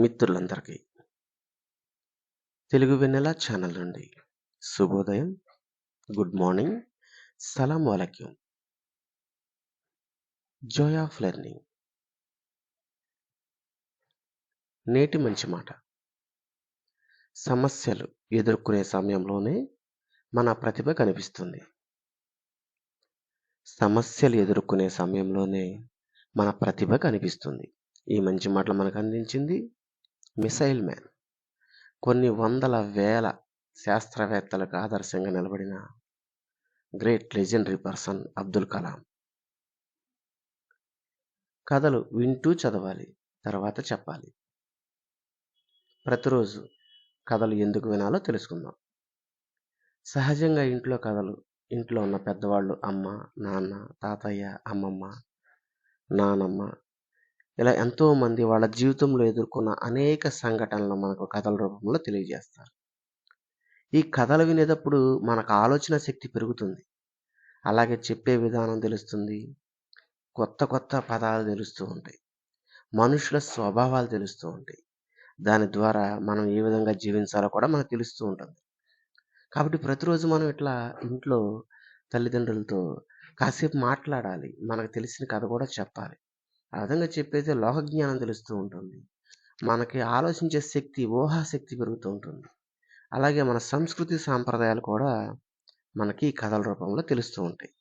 మిత్రులందరికీ. తెలుగు వెన్నెల ఛానల్ నుండి శుభోదయం గుడ్ మార్నింగ్ సలాం వాలక్యం జాయ్ ఆఫ్ లెర్నింగ్. నేటి మంచి మాట. సమస్యలు ఎదుర్కొనే సమయంలోనే మన ప్రతిభ కనిపిస్తుంది. సమస్యలు ఎదుర్కొనే సమయంలోనే మన ప్రతిభ కనిపిస్తుంది. ఈ మంచి మాటలు మనకు అందించింది మిసైల్ మ్యాన్. కొన్ని వందల వేల శాస్త్రవేత్తలకు ఆదర్శంగా నిలబడిన great legendary person Abdul Kalam. కథలు వింటూ చదవాలి తర్వాత చెప్పాలి. ప్రతిరోజు కథలు ఎందుకు వినాలో తెలుసుకుందాం. సహజంగా ఇంట్లో కథలు ఇంట్లో ఉన్న పెద్దవాళ్ళు అమ్మ నాన్న తాతయ్య అమ్మమ్మ నానమ్మ ఇలా ఎంతోమంది వాళ్ళ జీవితంలో ఎదుర్కొన్న అనేక సంఘటనలు మనకు కథల రూపంలో తెలియజేస్తారు. ఈ కథలు వినేటప్పుడు మనకు ఆలోచన శక్తి పెరుగుతుంది. అలాగే చెప్పే విధానం తెలుస్తుంది. కొత్త కొత్త పదాలు తెలుస్తూ ఉంటాయి. మనుషుల స్వభావాలు తెలుస్తూ ఉంటాయి. దాని ద్వారా మనం ఏ విధంగా జీవించాలో కూడా మనకు తెలుస్తూ ఉంటుంది. కాబట్టి ప్రతిరోజు మనం ఇట్లా ఇంట్లో తల్లిదండ్రులతో కాసేపు మాట్లాడాలి. మనకు తెలిసిన కథ కూడా చెప్పాలి. ఆ విధంగా చెప్పేది లోకజ్ఞానం తెలుస్తూ ఉంటుంది. మనకి ఆలోచించే శక్తి ఊహాశక్తి పెరుగుతూ ఉంటుంది. అలాగే మన సంస్కృతి సాంప్రదాయాలు కూడా మనకి కథల రూపంలో తెలుస్తూ ఉంటాయి.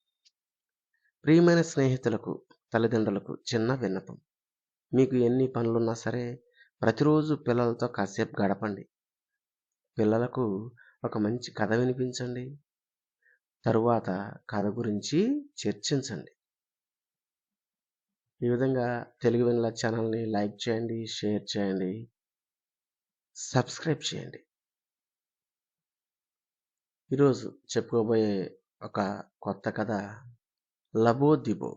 ప్రియమైన స్నేహితులకు తల్లిదండ్రులకు చిన్న విన్నపం. మీకు ఎన్ని పనులున్నా సరే ప్రతిరోజు పిల్లలతో కాసేపు గడపండి. పిల్లలకు ఒక మంచి కథ వినిపించండి. తరువాత కథ గురించి చర్చించండి. ఈ విధంగా తెలుగు వినల ఛానల్ని లైక్ చేయండి షేర్ చేయండి సబ్స్క్రైబ్ చేయండి. ఈరోజు చెప్పుకోబోయే ఒక కొత్త కథ లబో దిబో.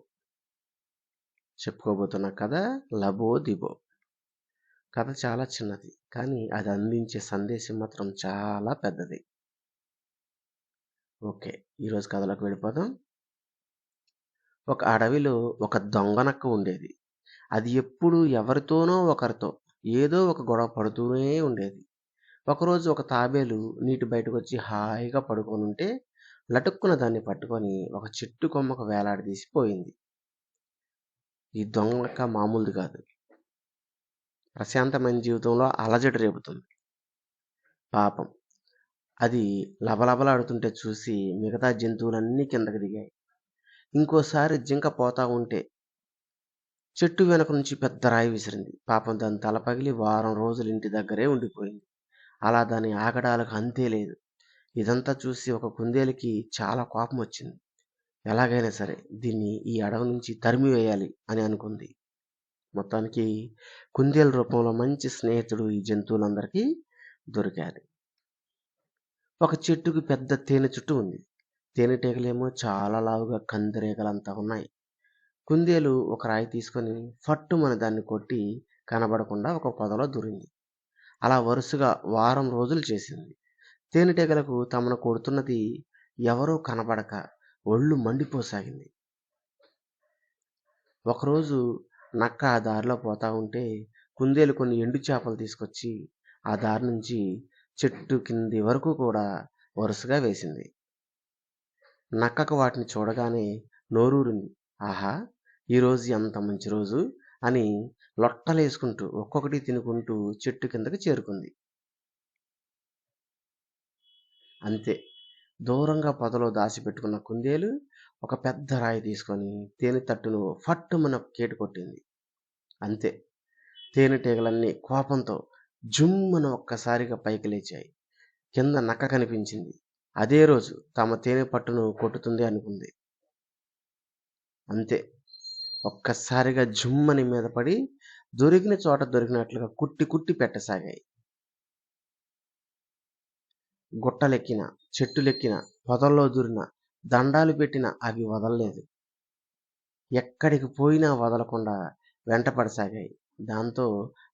చెప్పుకోబోతున్న కథ లబో దిబో. కథ చాలా చిన్నది కానీ అది అందించే సందేశం మాత్రం చాలా పెద్దది. ఓకే ఈరోజు కథలోకి వెళ్ళిపోదాం. ఒక అడవిలో ఒక దొంగనక్క ఉండేది. అది ఎప్పుడు ఎవరితోనో ఒకరితో ఏదో ఒక గొడవ పడుతూనే ఉండేది. ఒకరోజు ఒక తాబేలు నీటి బయటకు వచ్చి హాయిగా పడుకొని ఉంటే లటుక్కున దాన్ని పట్టుకొని ఒక చెట్టు కొమ్మకు వేలాడదీసి పోయింది. ఈ దొంగనక్క మామూలుది కాదు. ప్రశాంతమైన జీవితంలో అలజడి రేపుతుంది. పాపం. అది లబలబలాడుతుంటే చూసి మిగతా జంతువులన్నీ కిందకి దిగాయి. ఇంకోసారి జింక పోతా ఉంటే చెట్టు వెనక నుంచి పెద్ద రాయి విసిరింది. పాపం దాని తల పగిలి వారం రోజులు ఇంటి దగ్గరే ఉండిపోయింది. అలా దాని ఆగడాలకు అంతే లేదు. ఇదంతా చూసి ఒక కుందేలుకి చాలా కోపం వచ్చింది. ఎలాగైనా సరే దీన్ని ఈ అడవి నుంచి తరిమి వేయాలి అని అనుకుంది. మొత్తానికి కుందేలు రూపంలో మంచి స్నేహితుడు ఈ జంతువులందరికీ దొరికాడు. ఒక చెట్టుకు పెద్ద తేనె చుట్టూ ఉంది. తేనెటీగలేమో చాలా లావుగా కందిరీగలంతా ఉన్నాయి. కుందేలు ఒక రాయి తీసుకొని ఫట్టు మన దాన్ని కొట్టి కనబడకుండా ఒక పొదలో దూరింది. అలా వరుసగా వారం రోజులు చేసింది. తేనెటీగలకు తమను కొడుతున్నది ఎవరో కనబడక ఒళ్ళు మండిపోసాగింది. ఒకరోజు నక్క ఆ దారిలో పోతా ఉంటే కుందేలు కొన్ని ఎండు చేపలు తీసుకొచ్చి ఆ దారి నుంచి చెట్టు కింది వరకు కూడా వరుసగా వేసింది. నక్కకు వాటిని చూడగానే నోరూరింది. ఆహా! ఈరోజు ఎంత మంచి రోజు! అని లొట్టలేసుకుంటూ ఒక్కొక్కటి తినుకుంటూ చెట్టు కిందకి చేరుకుంది. అంతే. దూరంగా పొదలో దాచిపెట్టుకున్న కుందేలు ఒక పెద్ద రాయి తీసుకొని తేనె తట్టును ఫట్టుమన కేటు కొట్టింది. అంతే. తేనెటీగలన్నీ కోపంతో జుమ్మన ఒక్కసారిగా పైకి లేచాయి. కింద నక్క కనిపించింది. అదే రోజు తమ తేనె పట్టును కొట్టుతుంది అనుకుంది. అంతే. ఒక్కసారిగా జుమ్మని మీద పడి దొరికిన చోట దొరికినట్లుగా కుట్టి కుట్టి పెట్టసాగాయి. గుట్టలెక్కిన చెట్టులెక్కిన పొదల్లో దూరిన దండాలు పెట్టిన అవి వదలలేదు. ఎక్కడికి పోయినా వదలకుండా వెంటపడసాగాయి. దాంతో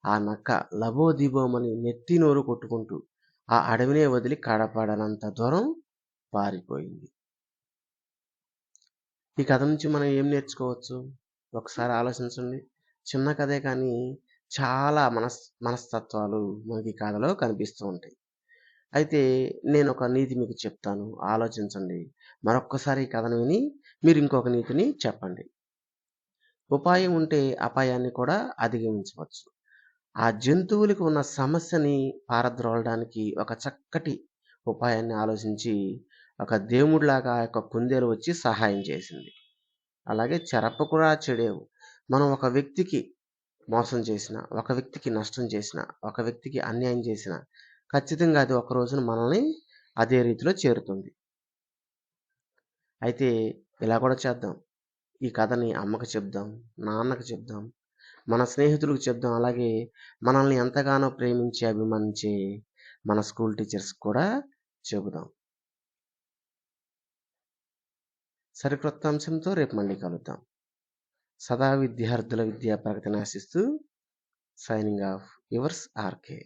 ఆ నక్క లబోదిబోమని నెత్తి నోరు కొట్టుకుంటూ ఆ అడవినే వదిలి కడపడనంత దూరం పారిపోయింది ఈ కథ నుంచి మనం ఏం నేర్చుకోవచ్చు ఒకసారి ఆలోచించండి చిన్న కథే కానీ చాలా మనస్ మనస్తత్వాలు మనకి ఈ కథలో కనిపిస్తూ ఉంటాయి. అయితే నేను ఒక నీతి మీకు చెప్తాను. ఆలోచించండి. మరొక్కసారి ఈ కథను విని మీరు ఇంకొక నీతిని చెప్పండి. ఉపాయం ఉంటే అపాయాన్ని కూడా అధిగమించవచ్చు. ఆ జంతువులకు ఉన్న సమస్యని పారద్రోలడానికి ఒక చక్కటి ఉపాయాన్ని ఆలోచించి ఒక దేవుడిలాగా ఆ యొక్క కుందేలు వచ్చి సహాయం చేసింది. అలాగే చెరప కూడా చెడేవు. మనం ఒక వ్యక్తికి మోసం చేసినా, ఒక వ్యక్తికి నష్టం చేసినా, ఒక వ్యక్తికి అన్యాయం చేసినా ఖచ్చితంగా అది ఒక రోజున మనల్ని అదే రీతిలో చేరుతుంది. అయితే ఇలా కూడా చేద్దాం. ఈ కథని అమ్మకి చెప్దాం, నాన్నకి చెప్దాం, మన స్నేహితులకు చెప్దాం. అలాగే మనల్ని ఎంతగానో ప్రేమించి, అభిమానించే మన స్కూల్ టీచర్స్‌కి కూడా చెబుదాం. సరికొత్త అంశంతో రేపు మళ్ళీ కలుద్దాం. సదా విద్యార్థుల విద్యా ప్రగతిని ఆశిస్తూ సైనింగ్ ఆఫ్ యువర్స్ ఆర్‌కే.